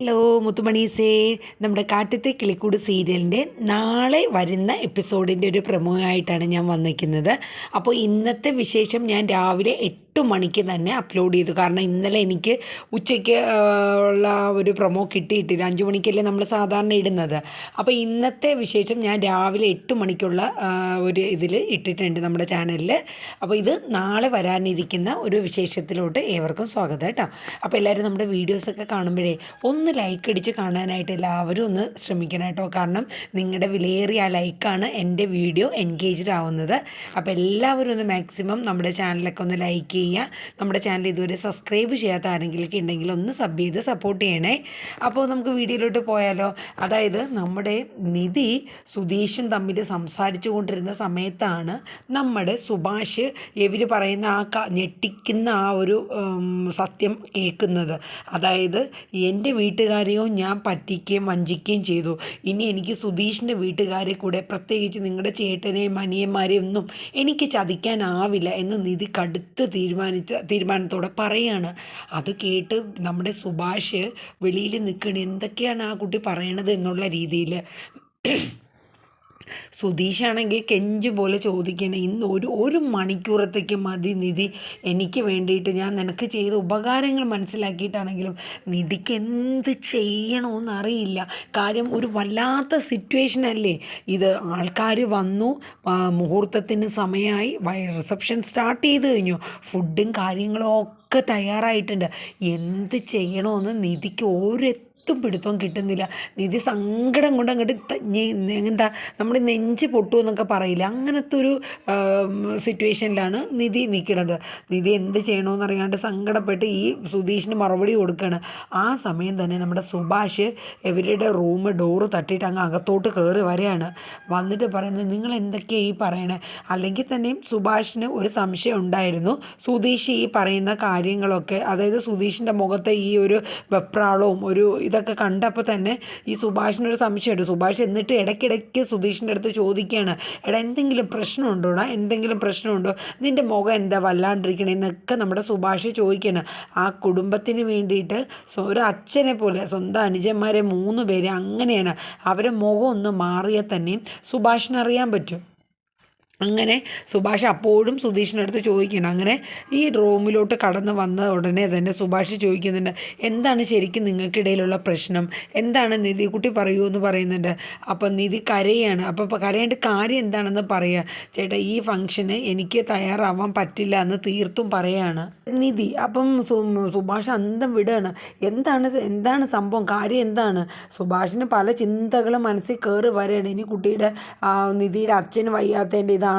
Hello മുത്തുമണീസേ. നമ്മുടെ കാട്ടത്തെ കിളിക്കൂട് സീരിയലിന്റെ നാളെ വരുന്ന എപ്പിസോഡിന്റെ ഒരു പ്രമോ ആയിട്ടാണ് ഞാൻ വന്നിരിക്കുന്നത്. അപ്പോൾ ഇന്നത്തെ വിശേഷം ഞാൻ രാവിലെ എട്ട് മണിക്ക് തന്നെ അപ്ലോഡ് ചെയ്തു. കാരണം ഇന്നലെ എനിക്ക് ഉച്ചയ്ക്ക് ഉള്ള ഒരു പ്രൊമോ കിട്ടിയിട്ടില്ല. അഞ്ച് മണിക്കല്ലേ നമ്മൾ സാധാരണ ഇടുന്നത്. അപ്പോൾ ഇന്നത്തെ വിശേഷം ഞാൻ രാവിലെ എട്ട് മണിക്കുള്ള ഒരു ഇതിൽ ഇട്ടിട്ടുണ്ട് നമ്മുടെ ചാനലിൽ അപ്പോൾ ഇത് നാളെ വരാനിരിക്കുന്ന ഒരു വിശേഷത്തിലോട്ട് ഏവർക്കും സ്വാഗതം കേട്ടോ. അപ്പോൾ എല്ലാവരും നമ്മുടെ വീഡിയോസൊക്കെ കാണുമ്പോഴേ ഒന്ന് ലൈക്ക് അടിച്ച് കാണാനായിട്ട് എല്ലാവരും ഒന്ന് ശ്രമിക്കണം കേട്ടോ. കാരണം നിങ്ങളുടെ വിലയേറിയ ആ ലൈക്കാണ് എന്റെ വീഡിയോ എൻഗേജ്ഡ് ആവുന്നത്. അപ്പോൾ എല്ലാവരും ഒന്ന് മാക്സിമം നമ്മുടെ ചാനലൊക്കെ ഒന്ന് ലൈക്ക് ചെയ്യുക. നമ്മുടെ ചാനൽ ഇതുവരെ സബ്സ്ക്രൈബ് ചെയ്യാത്ത ആരെങ്കിലൊക്കെ ഉണ്ടെങ്കിൽ ഒന്ന് സബ് ചെയ്ത് സപ്പോർട്ട് ചെയ്യണേ. അപ്പോൾ നമുക്ക് വീഡിയോയിലോട്ട് പോയാലോ. അതായത് നമ്മുടെ നിധി സുധീഷും തമ്മിൽ സംസാരിച്ചു കൊണ്ടിരുന്ന സമയത്താണ് നമ്മുടെ സുഭാഷ് ഇവർ പറയുന്ന ആ ഞെട്ടിക്കുന്ന ആ ഒരു സത്യം കേൾക്കുന്നത്. അതായത് എന്റെ വീട്ടുകാരെയോ ഞാൻ പറ്റിക്കുകയും വഞ്ചിക്കുകയും ചെയ്തു. ഇനി എനിക്ക് സുധീഷിന്റെ വീട്ടുകാരെ കൂടെ പ്രത്യേകിച്ച് നിങ്ങളുടെ ചേട്ടനെയും അനിയന്മാരെയും ഒന്നും എനിക്ക് ചതിക്കാനാവില്ല എന്ന് നിധി കടുത്ത് തീരുമാനിച്ച തീരുമാനത്തോടെ പറയാണ്. അത് കേട്ട് നമ്മുടെ സുഭാഷ് വെളിയിൽ നിൽക്കണ. എന്തൊക്കെയാണ് ആ കുട്ടി പറയണത് എന്നുള്ള രീതിയിൽ സുധീഷാണെങ്കിൽ കെഞ്ചു പോലെ ചോദിക്കണേ ഇന്ന് ഒരു ഒരു മണിക്കൂറത്തേക്ക് മതി നിധി. എനിക്ക് വേണ്ടിയിട്ട് ഞാൻ നിനക്ക് ചെയ്ത ഉപകാരങ്ങൾ മനസ്സിലാക്കിയിട്ടാണെങ്കിലും നിധിക്ക് എന്ത് ചെയ്യണമെന്ന് അറിയില്ല. കാര്യം ഒരു വല്ലാത്ത സിറ്റുവേഷൻ അല്ലേ? ഇത് ആൾക്കാർ വന്നു മുഹൂർത്തത്തിന് സമയമായി റിസപ്ഷൻ സ്റ്റാർട്ട് ചെയ്ത് കഴിഞ്ഞു. ഫുഡും കാര്യങ്ങളും ഒക്കെ തയ്യാറായിട്ടുണ്ട്. എന്ത് ചെയ്യണമെന്ന് നിധിക്ക് ഒരു ഒട്ടും പിടുത്തവും കിട്ടുന്നില്ല. നിധി സങ്കടം കൊണ്ട് അങ്ങോട്ട് എന്താ നമ്മൾ നെഞ്ച് പൊട്ടു എന്നൊക്കെ പറയില്ല? അങ്ങനത്തെ ഒരു സിറ്റുവേഷനിലാണ് നിധി നിൽക്കുന്നത് നിധി എന്ത് ചെയ്യണമെന്ന് അറിയാണ്ട് സങ്കടപ്പെട്ട് ഈ സുധീഷിന് മറുപടി കൊടുക്കുകയാണ് ആ സമയം തന്നെ നമ്മുടെ സുഭാഷ് ഇവരുടെ റൂം ഡോറ് തട്ടിയിട്ട് അങ്ങ് അകത്തോട്ട് കയറി വരികയാണ്. വന്നിട്ട് പറയുന്നത് നിങ്ങൾ എന്തൊക്കെയാണ് ഈ പറയണേ? അല്ലെങ്കിൽ തന്നെയും സുഭാഷിന് ഒരു സംശയം ഉണ്ടായിരുന്നു. സുധീഷ് ഈ പറയുന്ന കാര്യങ്ങളൊക്കെ അതായത് സുധീഷിന്റെ മുഖത്തെ ഈ ഒരു വെപ്രാളവും ഒരു ഇതൊക്കെ കണ്ടപ്പോൾ തന്നെ ഈ സുഭാഷിനൊരു സംശയമുണ്ട്. സുഭാഷ് എന്നിട്ട് ഇടയ്ക്കിടയ്ക്ക് സുധീഷിന്റെ അടുത്ത് ചോദിക്കുകയാണ് എടാ എന്തെങ്കിലും പ്രശ്നമുണ്ടോടാ? എന്തെങ്കിലും പ്രശ്നമുണ്ടോ? നിന്റെ മുഖം എന്താ വല്ലാണ്ടിരിക്കണേന്നൊക്കെ നമ്മുടെ സുഭാഷ് ചോദിക്കുകയാണ്. ആ കുടുംബത്തിന് വേണ്ടിയിട്ട് ഒരു അച്ഛനെ പോലെ സ്വന്തം അനുജന്മാരെ മൂന്ന് പേരെ അങ്ങനെയാണ് അവരെ മുഖം ഒന്ന് മാറിയാൽ തന്നെയും സുഭാഷിനറിയാൻ പറ്റും. അങ്ങനെ സുഭാഷ് അപ്പോഴും സുധീഷിനടുത്ത് ചോദിക്കണം അങ്ങനെ ഈ റൂമിലോട്ട് കടന്ന് വന്ന ഉടനെ തന്നെ സുഭാഷ് ചോദിക്കുന്നുണ്ട് എന്താണ് ശരിക്കും നിങ്ങൾക്കിടയിലുള്ള പ്രശ്നം? എന്താണ് നിധി കുട്ടി പറയൂ എന്ന് പറയുന്നുണ്ട്. അപ്പം നിധി കരയാണ്. അപ്പം കരയേണ്ട കാര്യം എന്താണെന്ന് പറയുക. ചേട്ടാ ഈ ഫംഗ്ഷന് എനിക്ക് തയ്യാറാവാൻ പറ്റില്ല എന്ന് തീർത്തും പറയാണ് നിധി. അപ്പം സുഭാഷ് അന്തം വിടുകയാണ് എന്താണ് എന്താണ് സംഭവം? കാര്യം എന്താണ്? സുഭാഷിന് പല ചിന്തകളും മനസ്സിൽ കയറി വരികയാണ്. ഇനി കുട്ടിയുടെ നിധിയുടെ അച്ഛന് വയ്യാത്തതിന്റെ ഇതാണോ.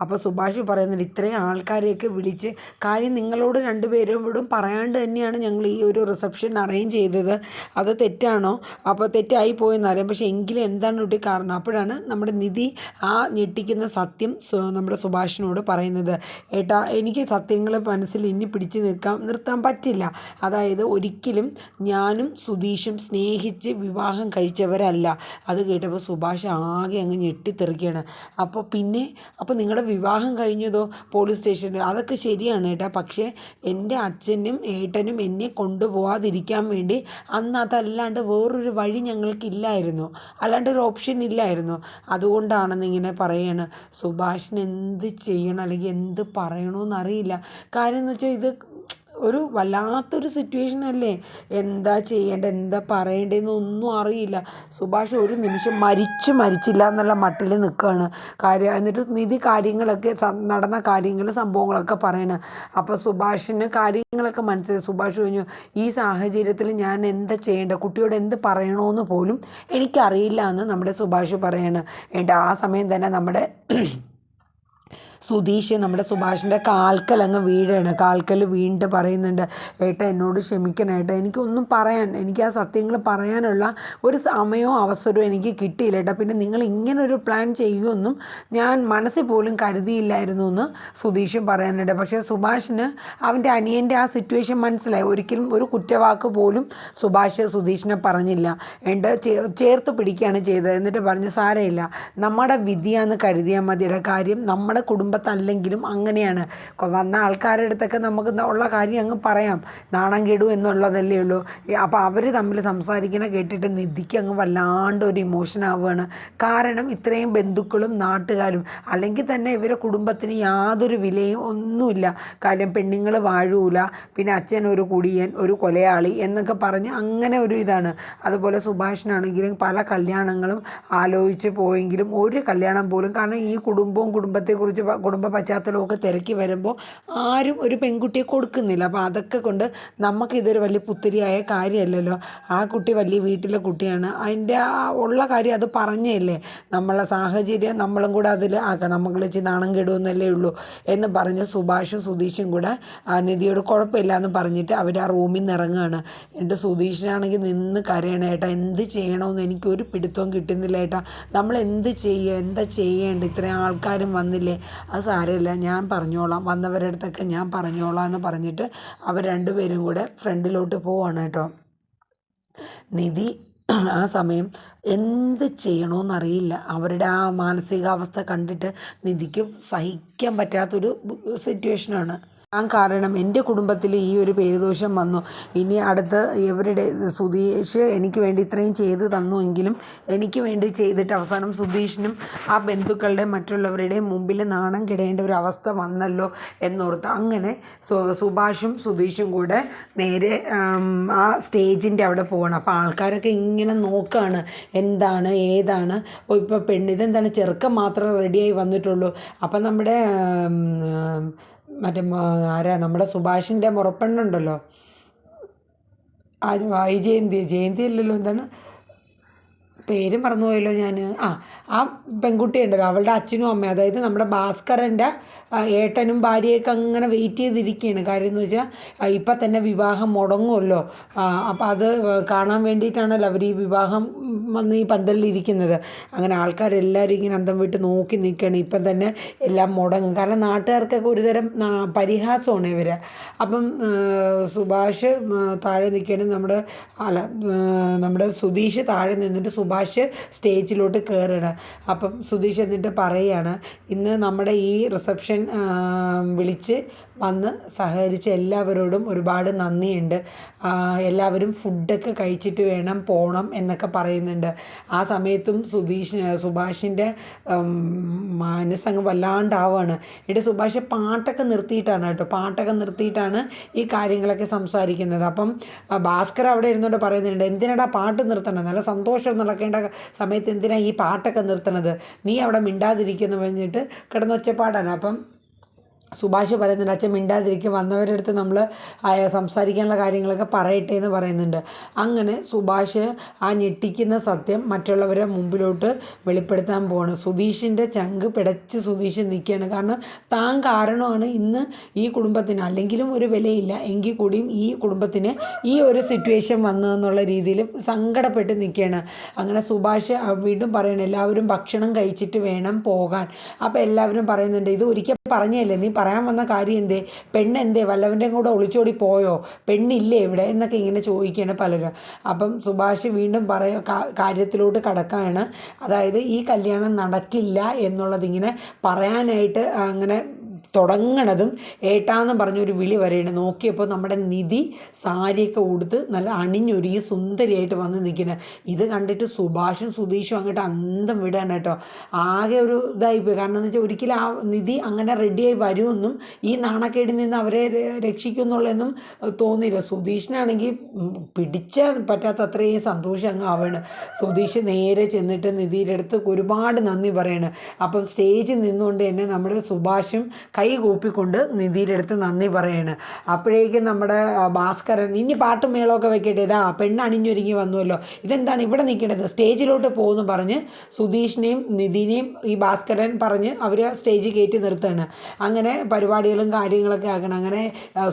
അപ്പോൾ സുഭാഷ് പറയുന്നുണ്ട് ഇത്രയും ആൾക്കാരെയൊക്കെ വിളിച്ച് കാര്യം നിങ്ങളോട് രണ്ടുപേരോടും പറയാണ്ട് തന്നെയാണ് ഞങ്ങൾ ഈ ഒരു റിസപ്ഷൻ അറേഞ്ച് ചെയ്തത്. അത് തെറ്റാണോ? അപ്പോൾ തെറ്റായി പോയെന്നറിയാം പക്ഷേ എങ്കിലും എന്താണ് കുട്ടി കാരണം? അപ്പോഴാണ് നമ്മുടെ നിധി ആ ഞെട്ടിക്കുന്ന സത്യം നമ്മുടെ സുഭാഷിനോട് പറയുന്നത്. ഏട്ടാ എനിക്ക് സത്യങ്ങൾ മനസ്സിൽ ഇനി പിടിച്ച് നിൽക്കാൻ നിർത്താൻ പറ്റില്ല. അതായത് ഒരിക്കലും ഞാനും സുധീഷും സ്നേഹിച്ച് വിവാഹം കഴിച്ചവരല്ല. അത് കേട്ടപ്പോൾ സുഭാഷ് ആകെ അങ്ങ് ഞെട്ടിത്തെറിക്കുകയാണ്. അപ്പോൾ പിന്നെ അപ്പോൾ നിങ്ങളുടെ വിവാഹം കഴിഞ്ഞതോ പോലീസ് സ്റ്റേഷനിൽ അതൊക്കെ ശരിയാണ് ഏട്ടാ പക്ഷേ എന്റെ അച്ഛനും ഏട്ടനും എന്നെ കൊണ്ടുപോകാതിരിക്കാൻ വേണ്ടി അന്ന് അതല്ലാണ്ട് വേറൊരു വഴി ഞങ്ങൾക്കില്ലായിരുന്നു അല്ലാണ്ട് ഒരു ഓപ്ഷൻ ഇല്ലായിരുന്നു. അതുകൊണ്ടാണെന്ന് ഇങ്ങനെ പറയാണ്. സുഭാഷിന് എന്ത് ചെയ്യണം? അല്ലെങ്കിൽ എന്ത് പറയണമെന്നറിയില്ല കാര്യം എന്ന് വെച്ചാൽ ഇത് ഒരു വല്ലാത്തൊരു സിറ്റുവേഷൻ അല്ലേ? എന്താ ചെയ്യേണ്ടത് എന്താ പറയേണ്ടതെന്ന് ഒന്നും അറിയില്ല. സുഭാഷ് ഒരു നിമിഷം മരിച്ചു മരിച്ചില്ല എന്നുള്ള മട്ടിൽ നിൽക്കുകയാണ് കാര്യം എന്നിട്ട് നിധി കാര്യങ്ങളൊക്കെ നടന്ന കാര്യങ്ങൾ സംഭവങ്ങളൊക്കെ പറയണ. അപ്പോൾ സുഭാഷിന് കാര്യങ്ങളൊക്കെ മനസ്സിലായി. സുഭാഷ് കഴിഞ്ഞു ഈ സാഹചര്യത്തിൽ ഞാൻ എന്താ ചെയ്യേണ്ടത് കുട്ടിയോട് എന്ത് പറയണമെന്ന് പോലും എനിക്കറിയില്ല എന്ന് നമ്മുടെ സുഭാഷ് പറയാണ്. എന്നിട്ട് ആ സമയം തന്നെ നമ്മുടെ സുധീഷ് നമ്മുടെ സുഭാഷിന്റെ കാൽക്കൽ അങ്ങ് വീഴാണ്. കാൽക്കൽ വീണിട്ട് പറയുന്നുണ്ട് ഏട്ട എന്നോട് ക്ഷമിക്കണം ഏട്ടാ. എനിക്കൊന്നും പറയാൻ എനിക്ക് ആ സത്യങ്ങൾ പറയാനുള്ള ഒരു സമയവും അവസരവും എനിക്ക് കിട്ടിയില്ല ഏട്ടാ. പിന്നെ നിങ്ങൾ ഇങ്ങനൊരു പ്ലാൻ ചെയ്യുമെന്നും ഞാൻ മനസ്സിൽ പോലും കരുതിയില്ലായിരുന്നു എന്ന് സുധീഷും പറയാനുണ്ട്. പക്ഷേ സുഭാഷിന് അവന്റെ അനിയന്റെ ആ സിറ്റുവേഷൻ മനസ്സിലായി. ഒരിക്കലും ഒരു കുറ്റവാക്ക് പോലും സുഭാഷ് സുധീഷിനെ പറഞ്ഞില്ല. എന്നിട്ട് ചേർത്ത് പിടിക്കുകയാണ് ചെയ്തത്. എന്നിട്ട് പറഞ്ഞു സാരമില്ല. നമ്മുടെ വിധിയാന്ന് കരുതിയാൽ മതിയുടെ. കാര്യം നമ്മുടെ കുടുംബ കുടുംബത്തല്ലെങ്കിലും അങ്ങനെയാണ്. വന്ന ആൾക്കാരുടെ അടുത്തൊക്കെ നമുക്ക് ഉള്ള കാര്യം അങ്ങ് പറയാം. നാണം കെടു എന്നുള്ളതല്ലേ ഉള്ളൂ. അപ്പോൾ അവർ തമ്മിൽ സംസാരിക്കണ കേട്ടിട്ട് നിധിക്ക് അങ്ങ് വല്ലാണ്ട് ഒരു ഇമോഷൻ ആവുകയാണ്. കാരണം ഇത്രയും ബന്ധുക്കളും നാട്ടുകാരും അല്ലെങ്കിൽ തന്നെ ഇവരെ കുടുംബത്തിന് യാതൊരു വിലയും ഒന്നുമില്ല. കാര്യം പെണ്ണുങ്ങൾ വാഴൂല പിന്നെ അച്ഛൻ ഒരു കുടിയൻ ഒരു കൊലയാളി എന്നൊക്കെ പറഞ്ഞ് അങ്ങനെ ഒരു ഇതാണ്. അതുപോലെ സുഭാഷിനാണെങ്കിലും പല കല്യാണങ്ങളും ആലോചിച്ച് പോയെങ്കിലും ഒരു കല്യാണം പോലും കാരണം ഈ കുടുംബവും കുടുംബത്തെക്കുറിച്ച് കുടുംബ പശ്ചാത്തലമൊക്കെ തിരക്കി വരുമ്പോൾ ആരും ഒരു പെൺകുട്ടിയെ കൊടുക്കുന്നില്ല. അപ്പോൾ അതൊക്കെ കൊണ്ട് നമുക്കിതൊരു വലിയ പുത്തിരിയായ കാര്യമല്ലല്ലോ. ആ കുട്ടി വലിയ വീട്ടിലെ കുട്ടിയാണ്. അതിന്റെ ഉള്ള കാര്യം അത് പറഞ്ഞല്ലേ. നമ്മളെ സാഹചര്യം നമ്മളും കൂടെ അതിൽ ആക്കാം. നമ്മൾ ഇച്ചിരി നാണം കെടുമെന്നല്ലേ ഉള്ളൂ എന്ന് പറഞ്ഞ് സുഭാഷും സുധീഷും കൂടെ ആ നിധിയോട് കുഴപ്പമില്ല എന്ന് പറഞ്ഞിട്ട് അവർ ആ റൂമിൽ നിന്ന് ഇറങ്ങുകയാണ്. എന്റെ സുധീഷിനാണെങ്കിൽ നിന്ന് കരയണം ഏട്ടാ എന്ത് ചെയ്യണമെന്ന് എനിക്കൊരു പിടുത്തവും കിട്ടുന്നില്ല ഏട്ടാ. നമ്മൾ എന്ത് ചെയ്യുക എന്താ ചെയ്യേണ്ടത്? ഇത്രയും ആൾക്കാരും വന്നില്ലേ. അത് സാരമില്ല. ഞാൻ പറഞ്ഞോളാം. വന്നവരുടെ അടുത്തൊക്കെ ഞാൻ പറഞ്ഞോളാം എന്ന് പറഞ്ഞിട്ട് അവർ രണ്ടുപേരും കൂടെ ഫ്രണ്ടിലോട്ട് പോവാണ് കേട്ടോ. നിധി ആ സമയം എന്ത് ചെയ്യണമെന്നറിയില്ല അവരുടെ ആ മാനസികാവസ്ഥ കണ്ടിട്ട് നിധിക്ക് സഹിക്കാൻ പറ്റാത്തൊരു സിറ്റുവേഷനാണ് ഞാൻ കാരണം എന്റെ കുടുംബത്തിൽ ഈ ഒരു പേരുദോഷം വന്നു. ഇനി അടുത്ത് ഇവരുടെ സുധീഷ് എനിക്ക് വേണ്ടി ഇത്രയും ചെയ്തു തന്നു എങ്കിലും എനിക്ക് വേണ്ടി ചെയ്തിട്ട് അവസാനം സുധീഷിനും ആ ബന്ധുക്കളുടെ മറ്റുള്ളവരുടെയും മുമ്പിൽ നാണം കിടേണ്ട ഒരു അവസ്ഥ വന്നല്ലോ എന്നോർത്ത് അങ്ങനെ സുഭാഷും സുധീഷും കൂടെ നേരെ ആ സ്റ്റേജിന്റെ അവിടെ പോകണം അപ്പോൾ ആൾക്കാരൊക്കെ ഇങ്ങനെ നോക്കുകയാണ് എന്താണ് ഏതാണ്. ഇപ്പോൾ പെണ്ണ് ഇതെന്താണ് ചെറുക്കം മാത്രം റെഡിയായി വന്നിട്ടുള്ളൂ. അപ്പം നമ്മുടെ മറ്റേ ആരാ നമ്മുടെ സുഭാഷിന്റെ മുറപ്പെണ്ണുണ്ടല്ലോ. ആ വൈജയന്തി ജയന്തി അല്ലല്ലോ എന്താണ്? പേര് പോയല്ലോ ഞാൻ ആ ആ പെൺകുട്ടി ഉണ്ടല്ലോ അവളുടെ അച്ഛനും അമ്മയും. അതായത് നമ്മുടെ ഭാസ്കരന്റെ ആ, ഏട്ടനും ഭാര്യയൊക്കെ അങ്ങനെ വെയിറ്റ് ചെയ്തിരിക്കുകയാണ് കാര്യം എന്ന് വെച്ചാൽ ഇപ്പം തന്നെ വിവാഹം മുടങ്ങുമല്ലോ അപ്പം അത് കാണാൻ വേണ്ടിയിട്ടാണല്ലോ അവർ ഈ വിവാഹം വന്ന് ഈ പന്തലിലിരിക്കുന്നത് അങ്ങനെ ആൾക്കാരെല്ലാവരും ഇങ്ങനെ അന്തം വിട്ട് നോക്കി നിൽക്കുകയാണ് ഇപ്പം തന്നെ എല്ലാം മുടങ്ങും. കാരണം നാട്ടുകാർക്കൊക്കെ ഒരുതരം പരിഹാസമാണ് ഇവർ അപ്പം സുഭാഷ് താഴെ നിൽക്കുകയാണ് നമ്മുടെ അല്ല നമ്മുടെ സുധീഷ് താഴെ നിന്നിട്ട് സുഭാഷ് സ്റ്റേജിലോട്ട് കയറുകയാണ് അപ്പം സുധീഷ് എന്നിട്ട് പറയുകയാണ് ഇന്ന് നമ്മുടെ ഈ റിസപ്ഷൻ വിളിച്ച് വന്ന് സഹകരിച്ച എല്ലാവരോടും ഒരുപാട് നന്ദിയുണ്ട്. എല്ലാവരും ഫുഡൊക്കെ കഴിച്ചിട്ട് വേണം പോകണം എന്നൊക്കെ പറയുന്നുണ്ട്. ആ സമയത്തും സുധീഷ് സുഭാഷിന്റെ മനസ്സങ്ങ് വല്ലാണ്ടാവുകയാണ് ഇവിടെ സുഭാഷ് പാട്ടൊക്കെ നിർത്തിയിട്ടാണ് കേട്ടോ. പാട്ടൊക്കെ നിർത്തിയിട്ടാണ് ഈ കാര്യങ്ങളൊക്കെ സംസാരിക്കുന്നത്. അപ്പം ഭാസ്കർ അവിടെ ഇരുന്നുകൊണ്ട് പറയുന്നുണ്ട് എന്തിനാടാ പാട്ട് നിർത്തണം? നല്ല സന്തോഷം നടക്കേണ്ട സമയത്ത് എന്തിനാണ് ഈ പാട്ടൊക്കെ നിർത്തണത്? നീ അവിടെ മിണ്ടാതിരിക്കുന്നു പറഞ്ഞിട്ട് കിടന്നൊച്ചപ്പാടാണ് അപ്പം സുഭാഷ് പറയുന്നുണ്ട് അച്ഛൻ മിണ്ടാതിരിക്കും. വന്നവരുടെ അടുത്ത് നമ്മൾ സംസാരിക്കാനുള്ള കാര്യങ്ങളൊക്കെ പറയട്ടെ എന്ന് പറയുന്നുണ്ട്. അങ്ങനെ സുഭാഷ് ആ ഞെട്ടിക്കുന്ന സത്യം മറ്റുള്ളവരെ മുമ്പിലോട്ട് വെളിപ്പെടുത്താൻ പോവാണ്. സുധീഷിന്റെ ചങ്ക് പിടച്ച് സുധീഷ് നിൽക്കുകയാണ് കാരണം താൻ കാരണമാണ് ഇന്ന് ഈ കുടുംബത്തിന്. അല്ലെങ്കിലും ഒരു വിലയില്ല. എങ്കിൽ കൂടിയും ഈ കുടുംബത്തിന് ഈ ഒരു സിറ്റുവേഷൻ വന്നതെന്നുള്ള രീതിയിൽ സങ്കടപ്പെട്ട് നിൽക്കുകയാണ് അങ്ങനെ സുഭാഷ് വീണ്ടും പറയണം എല്ലാവരും ഭക്ഷണം കഴിച്ചിട്ട് വേണം പോകാൻ. അപ്പോൾ എല്ലാവരും പറയുന്നുണ്ട് ഇത് ഒരിക്കൽ പറഞ്ഞല്ലേ നീ പറയാൻ വന്ന കാര്യം എന്തേ പെണ്ണ് എന്തേ വല്ലവന്റെയും കൂടെ ഒളിച്ചോടി പോയോ? പെണ്ണില്ലേ ഇവിടെ? എന്നൊക്കെ ഇങ്ങനെ ചോദിക്കുകയാണ് പലരും. അപ്പം സുഭാഷ് വീണ്ടും പറയ കാര്യത്തിലോട്ട് കടക്കുകയാണ് അതായത് ഈ കല്യാണം നടക്കില്ല എന്നുള്ളതിങ്ങനെ പറയാനായിട്ട് അങ്ങനെ തുടങ്ങണതും ഏട്ടാന്ന് പറഞ്ഞൊരു വിളി വരെയാണ് നോക്കിയപ്പോൾ നമ്മുടെ നിധി സാരിയൊക്കെ ഉടുത്ത് നല്ല അണിഞ്ഞൊരുങ്ങി സുന്ദരിയായിട്ട് വന്ന് നിൽക്കുന്നത് ഇത് കണ്ടിട്ട് സുഭാഷും സുധീഷും അങ്ങോട്ട് അന്തം വിടുകയാണ് കേട്ടോ. ആകെ ഒരു ഇതായിപ്പോയി. കാരണം എന്ന് വെച്ചാൽ ഒരിക്കലും ആ നിധി അങ്ങനെ റെഡിയായി വരുമെന്നും ഈ നാണക്കേടിൽ നിന്ന് അവരെ രക്ഷിക്കുന്നുള്ളെന്നും തോന്നിയില്ല. സുധീഷിനാണെങ്കിൽ പിടിച്ച പറ്റാത്ത അത്രയും സന്തോഷം അങ്ങ് ആവാണ്. സുധീഷ് നേരെ ചെന്നിട്ട് നിധിയുടെ അടുത്ത് ഒരുപാട് നന്ദി പറയാണ്. അപ്പം സ്റ്റേജിൽ നിന്നുകൊണ്ട് തന്നെ നമ്മുടെ സുഭാഷും കൈ കൂപ്പിക്കൊണ്ട് നിധിയുടെ അടുത്ത് നന്ദി പറയാണ്. അപ്പോഴേക്കും നമ്മുടെ ഭാസ്കരൻ ഇനി പാട്ടും മേളമൊക്കെ വെക്കട്ടെ ഇതാ പെണ്ണ് അണിഞ്ഞൊരുങ്ങി വന്നുവല്ലോ. ഇതെന്താണ് ഇവിടെ നിൽക്കേണ്ടത് സ്റ്റേജിലോട്ട് പോകുമെന്ന് പറഞ്ഞ് സുധീഷിനെയും നിധിനെയും ഈ ഭാസ്കരൻ പറഞ്ഞ് അവർ സ്റ്റേജ് കയറ്റി നിർത്തുകയാണ്. അങ്ങനെ പരിപാടികളും കാര്യങ്ങളൊക്കെ ആക്കണം അങ്ങനെ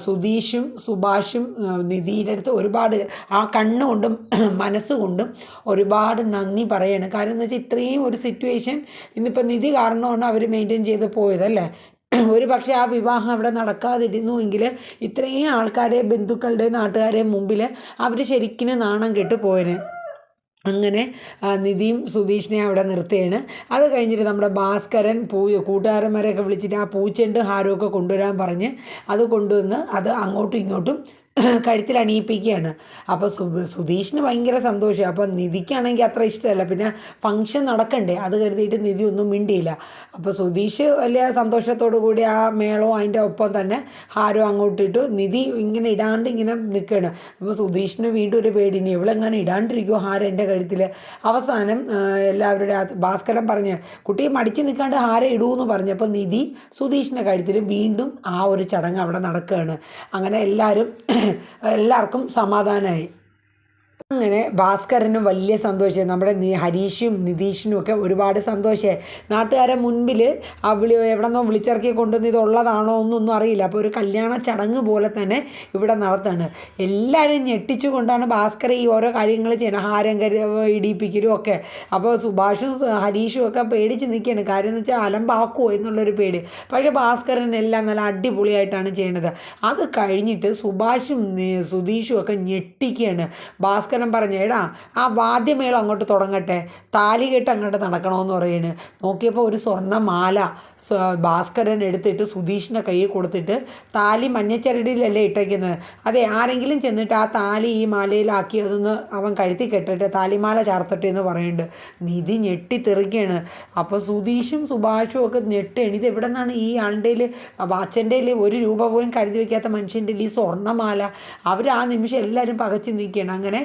സുധീഷും സുഭാഷും നിധിയുടെ അടുത്ത് ഒരുപാട് ആ കണ്ണുകൊണ്ടും മനസ്സുകൊണ്ടും ഒരുപാട് നന്ദി പറയാണ്. കാരണം എന്ന് വെച്ചാൽ ഇത്രയും ഒരു സിറ്റുവേഷൻ ഇന്നിപ്പോൾ നിധി കാരണമാണ് അവർ മെയിന്റെയിൻ ചെയ്ത് പോയതല്ലേ? ഒരു പക്ഷേ ആ വിവാഹം അവിടെ നടക്കാതിരുന്നുവെങ്കിൽ ഇത്രയും ആൾക്കാരെ ബന്ധുക്കളുടെ നാട്ടുകാരെ മുമ്പിൽ അവർ ശരിക്കും നാണം കെട്ട് പോയനെ. അങ്ങനെ നിധിയും സുധീഷിനെ അവിടെ നിർത്തുകയാണ് അത് കഴിഞ്ഞിട്ട് നമ്മുടെ ഭാസ്കരൻ പൂ കൂട്ടുകാരന്മാരെയൊക്കെ വിളിച്ചിട്ട് ആ പൂച്ചെണ്ട് ഹാരമൊക്കെ കൊണ്ടുവരാൻ പറഞ്ഞ് അത് കൊണ്ടുവന്ന് അത് അങ്ങോട്ടും ഇങ്ങോട്ടും കഴുത്തിൽ അണിയിപ്പിക്കുകയാണ് അപ്പോൾ സു സുധീഷിന് ഭയങ്കര സന്തോഷം. അപ്പോൾ നിധിക്കാണെങ്കിൽ അത്ര ഇഷ്ടമല്ല. പിന്നെ ഫംഗ്ഷൻ നടക്കണ്ടേ? അത് കരുതിയിട്ട് നിധി ഒന്നും മിണ്ടിയില്ല. അപ്പോൾ സുധീഷ് വലിയ സന്തോഷത്തോടു കൂടി ആ മേളവും അതിന്റെ ഒപ്പം തന്നെ ഹാരോ അങ്ങോട്ടിട്ടു നിധി ഇങ്ങനെ ഇടാണ്ട് ഇങ്ങനെ നിൽക്കുകയാണ് അപ്പോൾ സുധീഷിന് വീണ്ടും ഒരു പേടി. ഇനി ഇവളെങ്ങനെ ഇടാണ്ടിരിക്കുമോ ഹാരം എന്റെ കഴുത്തിൽ അവസാനം എല്ലാവരുടെ ഭാസ്കരം പറഞ്ഞ് കുട്ടിയെ മടിച്ച് നിൽക്കാണ്ട് ഹാരം ഇടൂ എന്ന് പറഞ്ഞപ്പോൾ നിധി സുധീഷിന്റെ കഴുത്തിൽ വീണ്ടും ആ ഒരു ചടങ്ങ് അവിടെ നടക്കുകയാണ് അങ്ങനെ എല്ലാവരും എല്ലാവർക്കും സമാധാനമായി. അങ്ങനെ ഭാസ്കരനും വലിയ സന്തോഷമായി. നമ്മുടെ ഹരീഷും നിതീഷിനും ഒക്കെ ഒരുപാട് സന്തോഷമായി. നാട്ടുകാരെ മുൻപിൽ ആ വിളി എവിടെ നിന്നോ വിളിച്ചിറക്കി കൊണ്ടുവന്ന് ഇതുള്ളതാണോ എന്നൊന്നും അറിയില്ല. അപ്പോൾ ഒരു കല്യാണ ചടങ്ങ് പോലെ തന്നെ ഇവിടെ നടത്താണ്. എല്ലാവരും ഞെട്ടിച്ചു കൊണ്ടാണ് ഭാസ്കർ ഈ ഓരോ കാര്യങ്ങൾ ചെയ്യണം ഹാരം കരു ഇടിയിപ്പിക്കലും ഒക്കെ. അപ്പോൾ സുഭാഷും ഹരീഷും ഒക്കെ പേടിച്ച് നിൽക്കുകയാണ്. കാര്യം എന്ന് വെച്ചാൽ അലമ്പാക്കുമോ എന്നുള്ളൊരു പേടി. പക്ഷേ ഭാസ്കരൻ എല്ലാം നല്ല അടിപൊളിയായിട്ടാണ് ചെയ്യണത്. അത് കഴിഞ്ഞിട്ട് സുഭാഷും സുധീഷും ഒക്കെ ഞെട്ടിക്കുകയാണ്. ഭാസ്കരൻ പറഞ്ഞു എടാ ആ വാദ്യമേളം അങ്ങോട്ട് തുടങ്ങട്ടെ. താലി കെട്ട് അങ്ങോട്ട് നടക്കണമെന്ന് പറയുന്നത് നോക്കിയപ്പോൾ ഒരു സ്വർണമാല ഭാസ്കരൻ എടുത്തിട്ട് സുധീഷിന്റെ കയ്യിൽ കൊടുത്തിട്ട് താലി മഞ്ഞച്ചരടിയിലല്ലേ ഇട്ടേക്കുന്നത്. അതെ ആരെങ്കിലും ചെന്നിട്ട് ആ താലി ഈ മാലയിലാക്കി അതൊന്ന് അവൻ കഴുത്തി കെട്ടിട്ട് താലിമാല ചാർത്തട്ടെ എന്ന് പറയുന്നുണ്ട് നിധി ഞെട്ടിത്തെറിക്കുകയാണ് അപ്പോൾ സുധീഷും സുഭാഷും ഒക്കെ ഞെട്ടുകയാണ് ഇത് എവിടെ നിന്നാണ് ഈ ആളുടെ അച്ഛന്റെ ഒരു രൂപ പോലും കരുതി വയ്ക്കാത്ത മനുഷ്യന്റെ ഈ സ്വർണമാല? അവർ ആ നിമിഷം എല്ലാവരും പകച്ചു നിൽക്കുകയാണ് അങ്ങനെ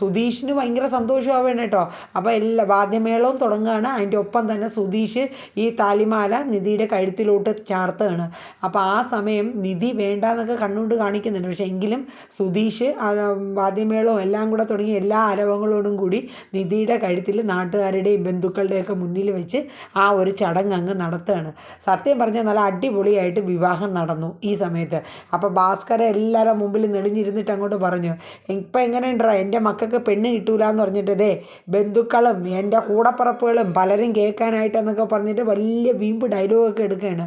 സുധീഷിന് ഭയങ്കര സന്തോഷമാവുകയാണ് കേട്ടോ. അപ്പോൾ എല്ലാ വാദ്യമേളവും തുടങ്ങുകയാണ്. അതിന്റെ ഒപ്പം തന്നെ സുധീഷ് ഈ താലിമാല നിധിയുടെ കഴുത്തിലോട്ട് ചാർത്തുകയാണ്. അപ്പോൾ ആ സമയം നിധി വേണ്ട എന്നൊക്കെ കണ്ണുകൊണ്ട് കാണിക്കുന്നുണ്ട്. പക്ഷേ എങ്കിലും സുധീഷ് വാദ്യമേളവും എല്ലാം കൂടെ തുടങ്ങി എല്ലാ അരവങ്ങളോടും കൂടി നിധിയുടെ കഴുത്തിൽ നാട്ടുകാരുടെയും ബന്ധുക്കളുടെയൊക്കെ മുന്നിൽ വെച്ച് ആ ഒരു ചടങ്ങ് അങ്ങ് നടത്തുകയാണ്. സത്യം പറഞ്ഞാൽ നല്ല അടിപൊളിയായിട്ട് വിവാഹം നടന്നു ഈ സമയത്ത്. അപ്പോൾ ഭാസ്കര എല്ലാവരും മുമ്പിൽ നെളിഞ്ഞിരുന്നിട്ട് അങ്ങോട്ട് പറഞ്ഞു ഇപ്പം എങ്ങനെയുണ്ടോ എന്റെ മക്കൾക്ക് പെണ്ണ് കിട്ടൂല എന്ന് പറഞ്ഞിട്ട് ഇതേ ബന്ധുക്കളും എന്റെ കൂടപ്പറപ്പുകളും പലരും കേൾക്കാനായിട്ടെന്നൊക്കെ പറഞ്ഞിട്ട് വലിയ വീമ്പ് ഡയലോഗൊക്കെ എടുക്കുകയാണ്.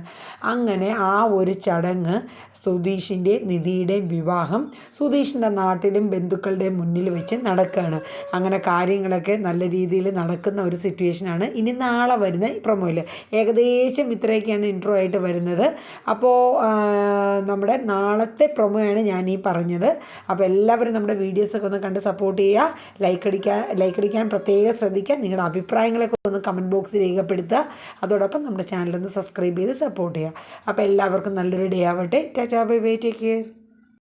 അങ്ങനെ ആ ഒരു ചടങ്ങ് സുധീഷിന്റെ നിധിയുടെയും വിവാഹം സുധീഷിന്റെ നാട്ടിലും ബന്ധുക്കളുടെയും മുന്നിൽ വെച്ച് നടക്കുകയാണ്. അങ്ങനെ കാര്യങ്ങളൊക്കെ നല്ല രീതിയിൽ നടക്കുന്ന ഒരു സിറ്റുവേഷനാണ് ഇനി നാളെ വരുന്ന പ്രൊമോയിൽ. ഏകദേശം ഇത്രയൊക്കെയാണ് ഇൻട്രോ ആയിട്ട് വരുന്നത്. അപ്പോൾ നമ്മുടെ നാളത്തെ പ്രൊമോയാണ് ഞാൻ ഈ പറഞ്ഞത്. അപ്പോൾ എല്ലാവരും നമ്മുടെ വീഡിയോസൊക്കെ ഒന്ന് കണ്ട് സപ്പോർട്ട് ചെയ്യുക ലൈക്ക് അടിക്കാൻ ലൈക്ക് അടിക്കാൻ പ്രത്യേകം ശ്രദ്ധിക്കുക. നിങ്ങളുടെ അഭിപ്രായങ്ങളൊക്കെ ഒന്ന് കമന്റ് ബോക്സിൽ രേഖപ്പെടുത്തുക. അതോടൊപ്പം നമ്മുടെ ചാനലൊന്ന് സബ്സ്ക്രൈബ് ചെയ്ത് സപ്പോർട്ട് ചെയ്യുക. അപ്പോൾ എല്ലാവർക്കും നല്ലൊരു ഡേ ആവട്ടെ. Tata bye bye take care